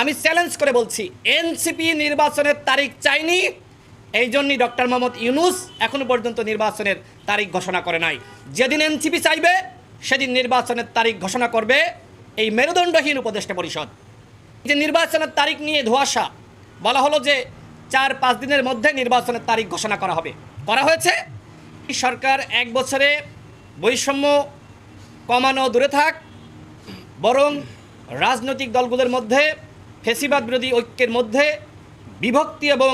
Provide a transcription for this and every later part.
আমি চ্যালেঞ্জ করে বলছি এনসিপি নির্বাচনের তারিখ চাইনি, এই জন্যই ডক্টর মোহাম্মদ ইউনুস এখনও পর্যন্ত নির্বাচনের তারিখ ঘোষণা করে নাই। যেদিন এনসিপি চাইবে, সেদিন নির্বাচনের তারিখ ঘোষণা করবে এই মেরুদণ্ডহীন উপদেষ্টা পরিষদ। যে নির্বাচনের তারিখ নিয়ে ধোয়াশা, বলা হলো যে চার পাঁচ দিনের মধ্যে নির্বাচনের তারিখ ঘোষণা করা হবে। করা হয়েছে। সরকার এক বছরে বৈষম্য কমানো দূরে থাক, বরং রাজনৈতিক দলগুলোর মধ্যে ফেসিবাদ বিরোধী ঐক্যের মধ্যে বিভক্তি এবং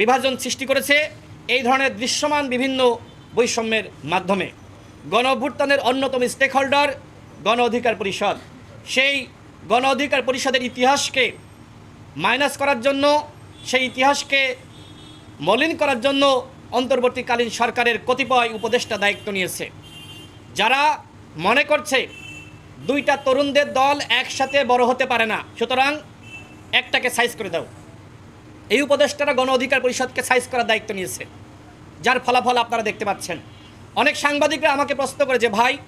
বিভাজন সৃষ্টি করেছে এই ধরনের দৃশ্যমান বিভিন্ন বৈষম্যের মাধ্যমে। গণ অভ্যুত্থানের অন্যতম স্টেক হোল্ডার গণ অধিকার পরিষদ। সেই গণ অধিকার পরিষদের ইতিহাসকে মাইনাস করার জন্য, সেই ইতিহাসকে মলিন করার জন্য অন্তর্বর্তীকালীন সরকারের কতিপয় উপদেষ্টা দায়িত্ব নিয়েছে। যারা মনে করছে, দুইটা তরুণদের দল একসাথে বড় হতে পারে না। সুতরাং একটাকে সাইজ করে দাও। এই উপদেষ্টারা গণ অধিকার পরিষদকে সাইজ করার দায়িত্ব নিয়েছে। যার ফলাফল আপনারা দেখতে পাচ্ছেন। অনেক সাংবাদিকরা আমাকে প্রশ্ন করে যে, ভাই,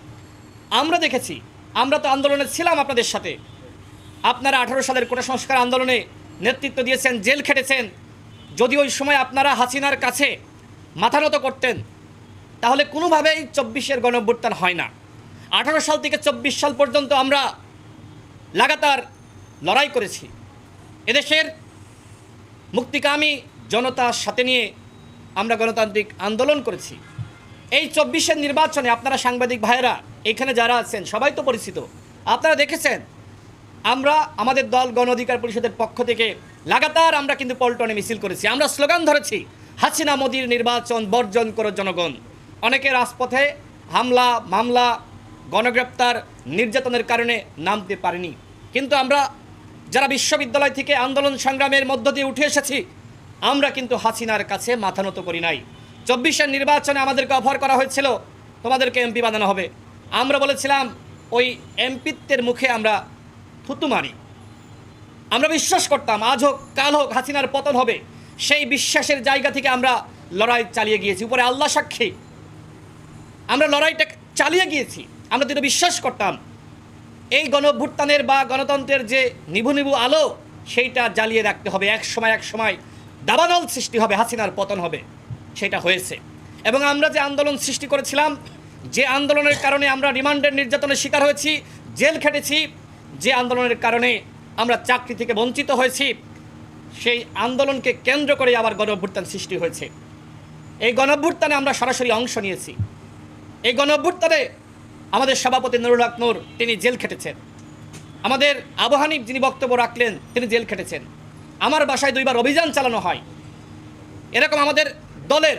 আমরা দেখেছি, আমরা তো আন্দোলনে ছিলাম আপনাদের সাথে। আপনারা আঠারো সালের কোটা সংস্কার আন্দোলনে নেতৃত্ব দিয়েছেন, জেল খেটেছেন। যদি ওই সময় আপনারা হাসিনার কাছে মাথা নত করতেন, তাহলে কোনোভাবেই চব্বিশের গণঅভ্যুত্থান হয় না। আঠারো সাল থেকে চব্বিশ সাল পর্যন্ত আমরা লাগাতার লড়াই করেছি। এদেশের মুক্তিকামী জনতার সাথে নিয়ে আমরা গণতান্ত্রিক আন্দোলন করেছি। এই চব্বিশের নির্বাচনে আপনারা সাংবাদিক ভাইয়েরা এখানে যারা আছেন, সবাই তো পরিচিত। আপনারা দেখেছেন, আমরা আমাদের দল গণ অধিকার পরিষদের পক্ষ থেকে লাগাতার আমরা কিন্তু পল্টনে মিছিল করেছি। আমরা স্লোগান ধরেছি, হাসিনা মোদির নির্বাচন বর্জন করো জনগণ। অনেকে রাজপথে হামলা, মামলা, গণগ্রেপ্তার, নির্যাতনের কারণে নামতে পারেনি। কিন্তু আমরা যারা বিশ্ববিদ্যালয় থেকে আন্দোলন সংগ্রামের মধ্য দিয়ে উঠে এসেছি, আমরা কিন্তু হাসিনার কাছে মাথা নত করি নাই। চব্বিশের নির্বাচনে আমাদেরকে অফার করা হয়েছিল, তোমাদেরকে এমপি বানানো হবে। আমরা বলেছিলাম, ওই এমপিত্বের মুখে আমরা থুতু মারি। আমরা বিশ্বাস করতাম, আজ হোক, কাল হোক, হাসিনার পতন হবে। সেই বিশ্বাসের জায়গা থেকে আমরা লড়াই চালিয়ে গিয়েছি, উপরে আল্লাহ সাক্ষী। আমরা লড়াইটা চালিয়ে গিয়েছি। আমরা যেটা বিশ্বাস করতাম এই গণভ্যুত্থানের বা গণতন্ত্রের যে নিভু নিভু আলো, সেইটা জ্বালিয়ে রাখতে হবে। এক সময় এক সময় দাবানল সৃষ্টি হবে, হাসিনার পতন হবে, সেটা হয়েছে। এবং আমরা যে আন্দোলন সৃষ্টি করেছিলাম, যে আন্দোলনের কারণে আমরা রিমান্ডের নির্যাতনের শিকার হয়েছি, জেল খেটেছি, যে আন্দোলনের কারণে আমরা চাকরি থেকে বঞ্চিত হয়েছি, সেই আন্দোলনকে কেন্দ্র করে আবার গণঅভ্যুত্থান সৃষ্টি হয়েছে। এই গণঅভ্যুত্থানে আমরা সরাসরি অংশ নিয়েছি। এই গণঅভ্যুত্থানে আমাদের সভাপতি নুরুল হক নূর, তিনি জেল খেটেছেন। আমাদের আবহানিক যিনি বক্তব্য রাখলেন, তিনি জেল খেটেছেন। আমার বাসায় দুইবার অভিযান চালানো হয়। এরকম আমাদের দলের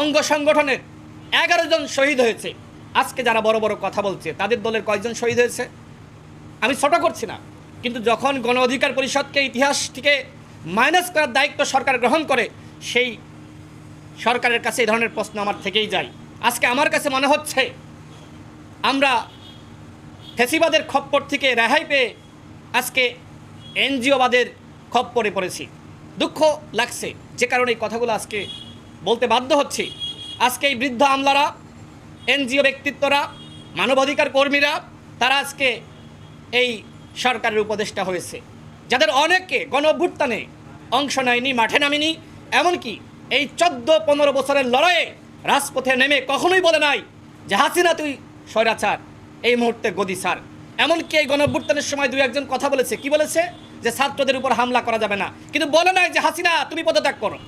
অঙ্গ সংগঠনের এগারো জন শহীদ হয়েছে। আজকে যারা বড় বড় কথা বলছে, তাদের দলের কয়েকজন শহীদ হয়েছে? আমি ছোট করছি না, কিন্তু যখন গণ অধিকার পরিষদকে ইতিহাস থেকে মাইনাস করার দায়িত্ব সরকার গ্রহণ করে, সেই সরকারের কাছে এই ধরনের প্রশ্ন আমার থেকেই যায়। আজকে আমার কাছে মনে হচ্ছে আমরা ফেসিবাদের খপ্পর থেকে রেহাই পেয়ে আজকে এনজিওবাদের খপ্পরে পড়েছি। দুঃখ লাগছে, যে কারণে এই কথাগুলো আজকে বলতে বাধ্য হচ্ছি। আজকে এই বৃদ্ধ আমলারা, এনজিও ব্যক্তিত্বরা, মানবাধিকার কর্মীরা, তারা আজকে এই সরকারের উপদেষ্টা হয়েছে। যাদের অনেকে গণ অভ্যুত্থানে অংশ নেয়নি, মাঠে নামেনি, এমনকি এই চোদ্দ পনেরো বছরের লড়াইয়ে রাজপথে নেমে কখনোই বলে নাই যে হাসিনা তুই স্বৈরাচার, এই মুহূর্তে গদি স্যার। এমনকি এই গণ অভ্যুত্থানের সময় দুই একজন কথা বলেছে। কি বলেছে? যে ছাত্রদের উপর হামলা করা যাবে না। কিন্তু বলে নাই যে, হাসিনা, তুমি পদত্যাগ করো।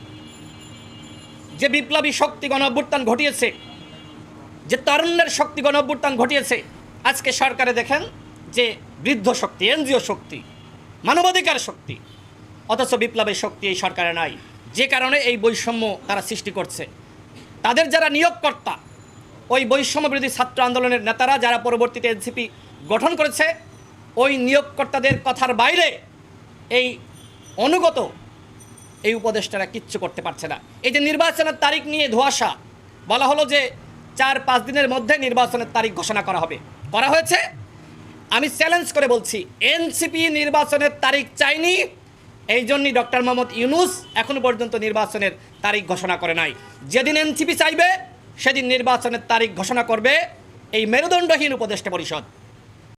যে বিপ্লবী শক্তি গণ অভ্যুত্থান ঘটিয়েছে, যে তারুণ্যের শক্তি গণ অভ্যুত্থান ঘটিয়েছে, আজকে সরকারে দেখেন যে বৃদ্ধ শক্তি, এনজিও শক্তি, মানবাধিকার শক্তি, অথচ বিপ্লবের শক্তি এই সরকারে নাই। যে কারণে এই বৈষম্য তারা সৃষ্টি করছে। তাদের যারা নিয়োগকর্তা ওই বৈষম্য বিরোধী ছাত্র আন্দোলনের নেতারা যারা পরবর্তীতে এনসিপি গঠন করেছে, ওই নিয়োগকর্তাদের কথার বাইরে এই অনুগত এই উপদেষ্টারা কিচ্ছু করতে পারছে না। এই যে নির্বাচনের তারিখ নিয়ে ধোয়াশা, বলা হলো যে চার পাঁচ দিনের মধ্যে নির্বাচনের তারিখ ঘোষণা করা হবে। করা হয়েছে। আমি চ্যালেঞ্জ করে বলছি, এনসিপি নির্বাচনের তারিখ চাইনি, এই জন্যই ডক্টর মোহাম্মদ ইউনুস এখনও পর্যন্ত নির্বাচনের তারিখ ঘোষণা করে নাই। যেদিন এনসিপি চাইবে সেদিন নির্বাচনের তারিখ ঘোষণা করবে এই মেরুদণ্ডহীন উপদেষ্টা পরিষদ।